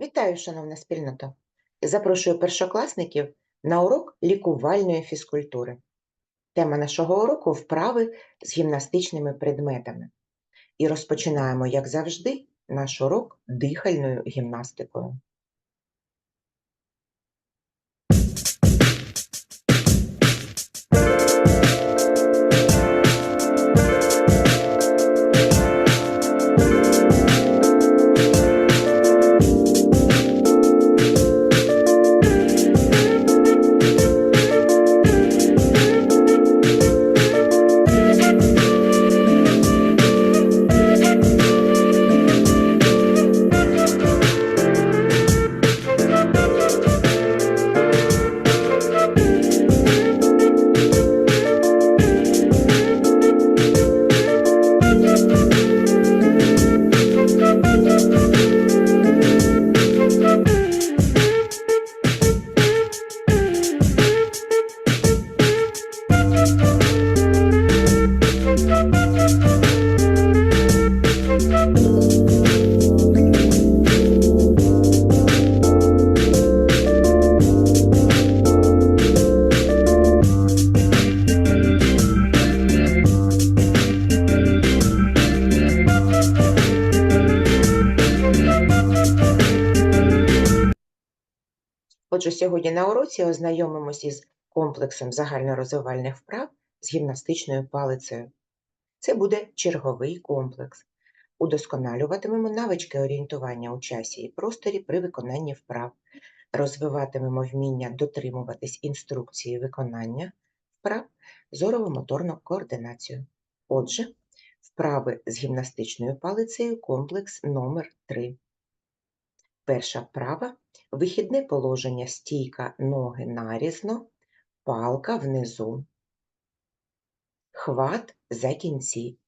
Вітаю, шановна спільнота! Запрошую першокласників на урок лікувальної фізкультури. Тема нашого уроку вправи з гімнастичними предметами. І розпочинаємо, як завжди, наш урок дихальною гімнастикою. Отже, сьогодні на уроці ознайомимося із комплексом загальнорозвивальних вправ з гімнастичною палицею. Це буде черговий комплекс. Удосконалюватимемо навички орієнтування у часі і просторі при виконанні вправ, розвиватимемо вміння дотримуватись інструкції виконання вправ, зорово-моторну координацію. Отже, вправи з гімнастичною палицею комплекс номер 3 Перша вправа вихідне положення стійка ноги нарізно, палка внизу. Хват за кінці.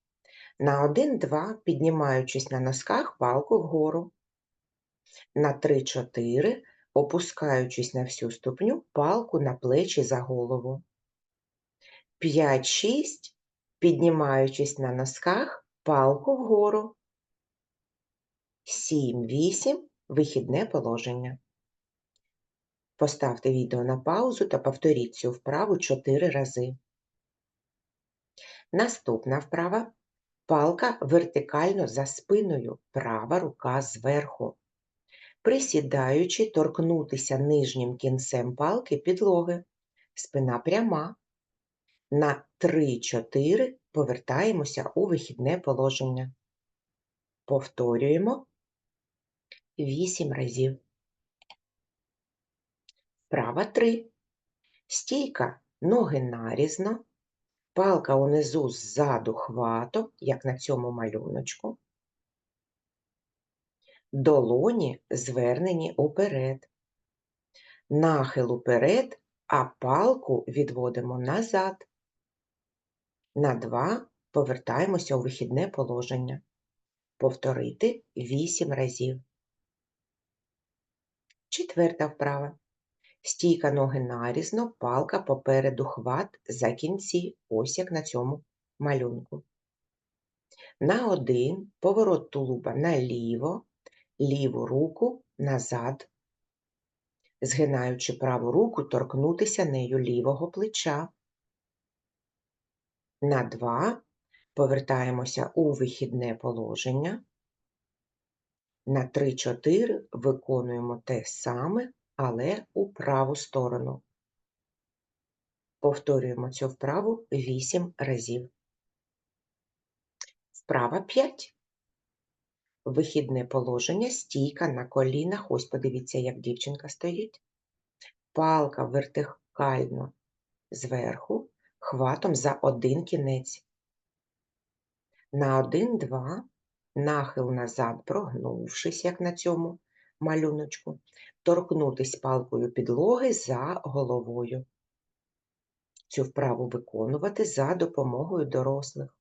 На 1-2, піднімаючись на носках, палку вгору. На 3-4, опускаючись на всю ступню, палку на плечі за голову. 5-6, піднімаючись на носках, палку вгору. 7-8, вихідне положення. Поставте відео на паузу та повторіть цю вправу 4 рази. Наступна вправа. Палка вертикально за спиною, права рука зверху. Присідаючи, торкнутися нижнім кінцем палки підлоги. Спина пряма. На 3-4 повертаємося у вихідне положення. Повторюємо 8 разів. Вправа 3. Стійка ноги нарізно, палка унизу ззаду хватом, як на цьому малюночку. Долоні звернені уперед. Нахил уперед, а палку відводимо назад. На 2 повертаємося у вихідне положення. Повторити 8 разів. Четверта вправа. Стійка ноги нарізно, палка попереду хват за кінці, ось як на цьому малюнку. На один поворот тулуба наліво, ліву руку назад, згинаючи праву руку, торкнутися нею лівого плеча. На два повертаємося у вихідне положення. На 3-4 виконуємо те саме, але у праву сторону. Повторюємо цю вправу 8 разів. Вправа 5. Вихідне положення, стійка на колінах. Ось подивіться, як дівчинка стоїть. Палка вертикально зверху, хватом за один кінець. На 1-2 нахил назад, прогнувшись, як на цьому малюночку, торкнутись палкою підлоги за головою. Цю вправу виконувати за допомогою дорослих.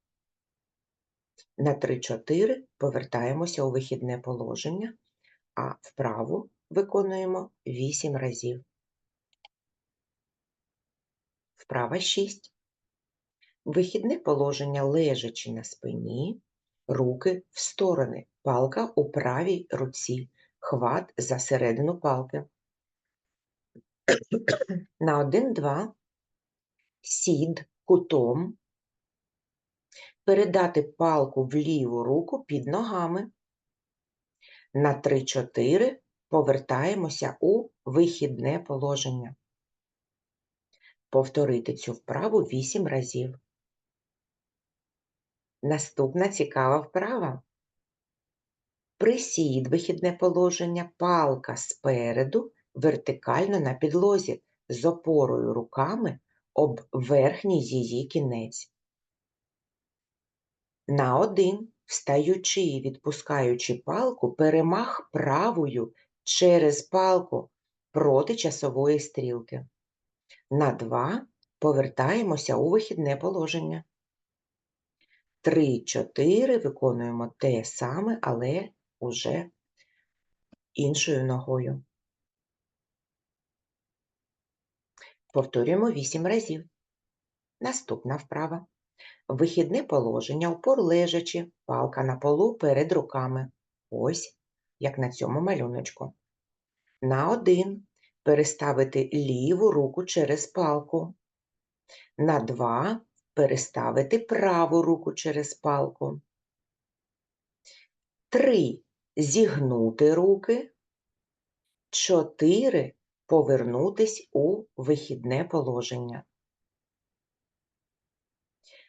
На 3-4 повертаємося у вихідне положення, а вправу виконуємо 8 разів. Вправа 6. Вихідне положення лежачи на спині, руки в сторони, палка у правій руці, хват за середину палки. На 1-2 сід кутом, передати палку в ліву руку під ногами. На 3-4 повертаємося у вихідне положення. Повторити цю вправу 8 разів. Наступна цікава вправа. Присід вихідне положення, палка спереду, вертикально на підлозі, з опорою руками об верхній її кінець. На один, встаючи і відпускаючи палку, перемах правою через палку проти часової стрілки. На два повертаємося у вихідне положення. 3-4 виконуємо те саме, але уже іншою ногою. Повторюємо 8 разів. Наступна вправа. Вихідне положення, опор лежачи, палка на полу перед руками. Ось, як на цьому малюночку. На один переставити ліву руку через палку. На два переставити праву руку через палку. Три зігнути руки. Чотири повернутись у вихідне положення.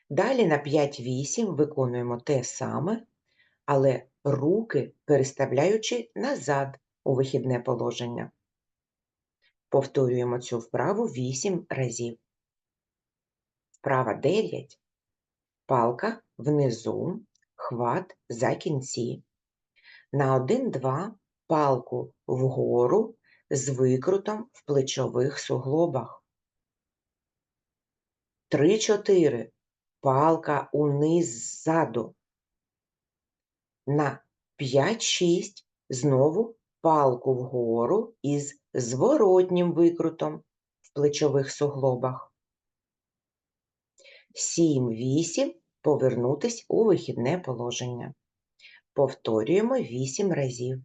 Далі на 5-8 виконуємо те саме, але руки переставляючи назад у вихідне положення. Повторюємо цю вправу 8 разів. Вправа 9. Палка внизу, хват за кінці. На 1-2 палку вгору з викрутом в плечових суглобах. 3-4 палка униз ззаду. На 5-6 знову палку вгору із зворотнім викрутом в плечових суглобах. 7-8 повернутись у вихідне положення. Повторюємо 8 разів.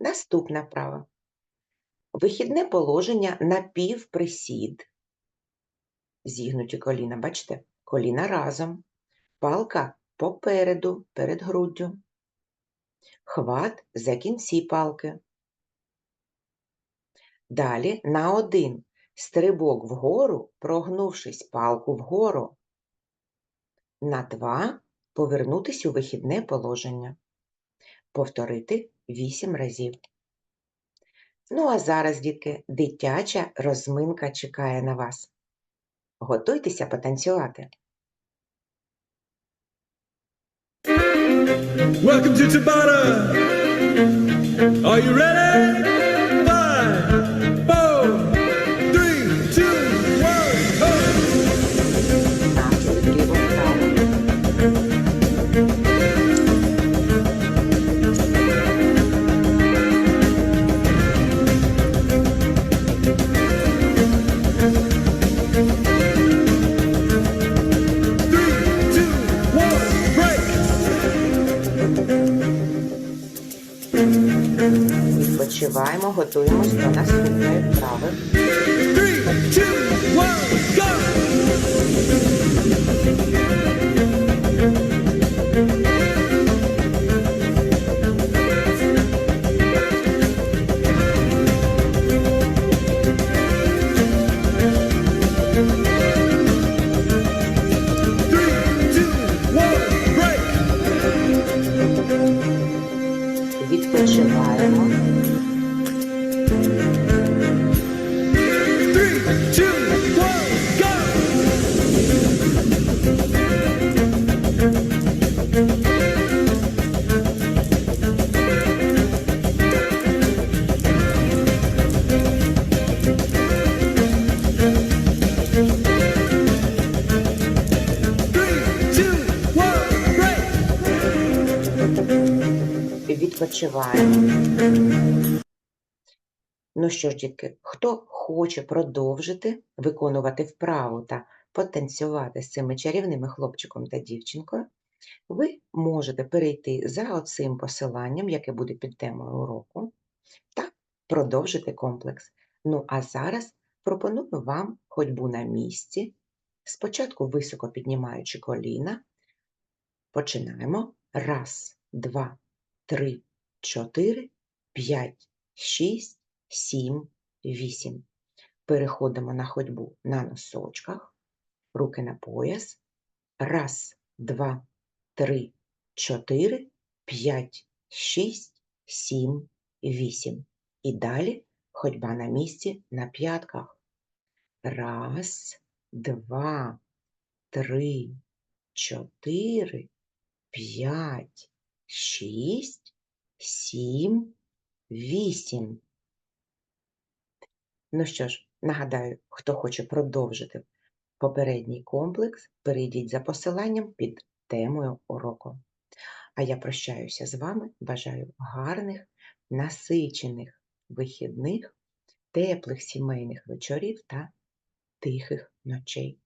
Наступна вправа. Вихідне положення на півприсід. Зігнуті коліна, бачите? Коліна разом. Палка попереду, перед груддю. Хват за кінці палки. Далі на один стрибок вгору, прогнувшись палку вгору. На два повернутись у вихідне положення. Повторити 8 разів. Ну, а зараз, дітки, дитяча розминка чекає на вас. Готуйтеся потанцювати. Welcome to Tabata. Are you ready? Відпочиваємо, готуємось до наступної вправи. Three, two, one, go! Відпочиваємо. Ну що ж, дітки, хто хоче продовжити виконувати вправу та потанцювати з цими чарівними хлопчиком та дівчинкою, Ви можете перейти за оцим посиланням, яке буде під темою уроку, та продовжити комплекс. Ну а зараз пропоную вам ходьбу на місці. Спочатку високо піднімаючи коліна. Починаємо. Раз, два, три, чотири, п'ять, шість, сім, вісім. Переходимо на ходьбу на носочках, руки на пояс. Раз, два, три, чотири, п'ять, шість, сім, вісім. І далі ходьба на місці на п'ятках. Раз, два, три, чотири, п'ять, шість, сім, вісім. Ну що ж, нагадаю, хто хоче продовжити попередній комплекс, перейдіть за посиланням під темою уроку. А я прощаюся з вами, бажаю гарних, насичених вихідних, теплих сімейних вечорів та тихих ночей.